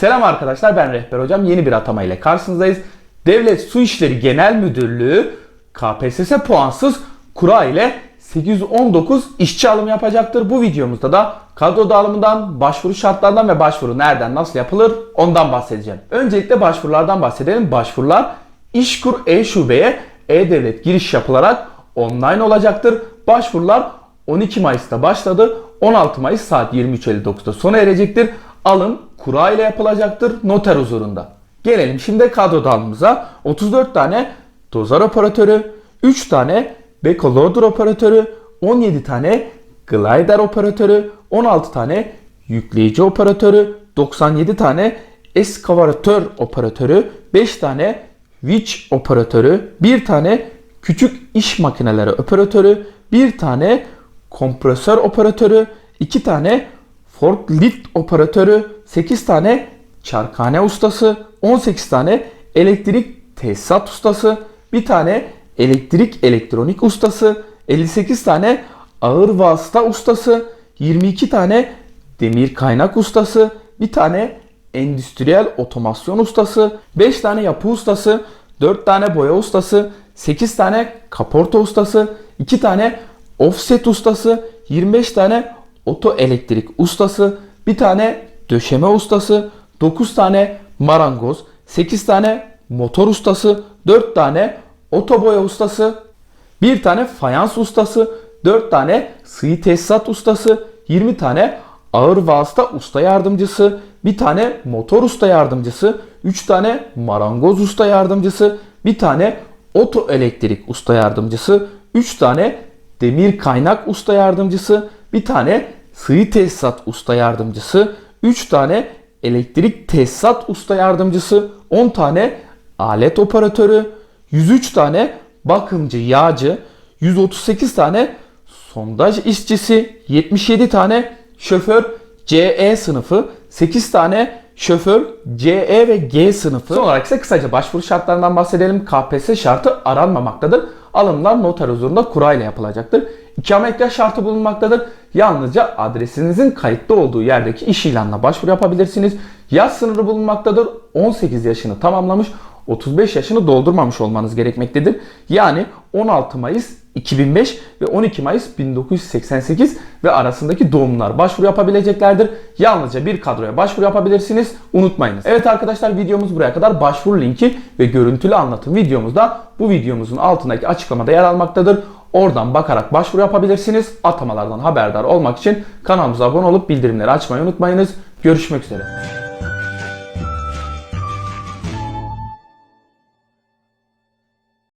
Selam arkadaşlar ben Rehber Hocam. Yeni bir atama ile karşınızdayız. Devlet Su İşleri Genel Müdürlüğü KPSS puansız kura ile 819 işçi alımı yapacaktır. Bu videomuzda da kadro dağılımından, başvuru şartlarından ve başvuru nereden nasıl yapılır ondan bahsedeceğim. Öncelikle başvurulardan bahsedelim. Başvurular İşkur E-Şube'ye E-Devlet giriş yapılarak online olacaktır. Başvurular 12 Mayıs'ta başladı. 16 Mayıs saat 23.59'da sona erecektir. Alım kura ile yapılacaktır noter huzurunda. Gelelim şimdi kadro dağılımımıza. 34 tane dozar operatörü, 3 tane beko loader operatörü, 17 tane glider operatörü, 16 tane yükleyici operatörü, 97 tane eskavatör operatörü, 5 tane winch operatörü, 1 tane küçük iş makineleri operatörü, 1 tane kompresör operatörü, 2 tane forklift operatörü, 8 tane çarkhane ustası, 18 tane elektrik tesisat ustası, 1 tane elektrik elektronik ustası, 58 tane ağır vasıta ustası, 22 tane demir kaynak ustası, 1 tane endüstriyel otomasyon ustası, 5 tane yapı ustası, 4 tane boya ustası, 8 tane kaporta ustası, 2 tane offset ustası, 25 tane oto elektrik ustası, bir tane döşeme ustası, 9 tane marangoz, 8 tane motor ustası, 4 tane otoboya ustası, bir tane fayans ustası, 4 tane sığ tesisat ustası, 20 tane ağır vasıta usta yardımcısı, bir tane motor usta yardımcısı, 3 tane marangoz usta yardımcısı, bir tane oto elektrik usta yardımcısı, 3 tane demir kaynak usta yardımcısı, bir tane sığ tesisat usta yardımcısı, 3 tane elektrik tesisat usta yardımcısı, 10 tane alet operatörü, 103 tane bakımcı yağcı, 138 tane sondaj işçisi, 77 tane şoför CE sınıfı, 8 tane şoför CE ve G sınıfı. Son olarak ise kısaca başvuru şartlarından bahsedelim. KPSS şartı aranmamaktadır. Alımlar noter huzurunda kura yapılacaktır. İkametgah şartı bulunmaktadır. Yalnızca adresinizin kayıtlı olduğu yerdeki iş ilanına başvuru yapabilirsiniz. Yaş sınırı bulunmaktadır. 18 yaşını tamamlamış 35 yaşını doldurmamış olmanız gerekmektedir. Yani 16 Mayıs 2005 ve 12 Mayıs 1988 ve arasındaki doğumlar başvuru yapabileceklerdir. Yalnızca bir kadroya başvuru yapabilirsiniz. Unutmayınız. Evet arkadaşlar videomuz buraya kadar. Başvuru linki ve görüntülü anlatım videomuz da bu videomuzun altındaki açıklamada yer almaktadır. Oradan bakarak başvuru yapabilirsiniz. Atamalardan haberdar olmak için kanalımıza abone olup bildirimleri açmayı unutmayınız. Görüşmek üzere.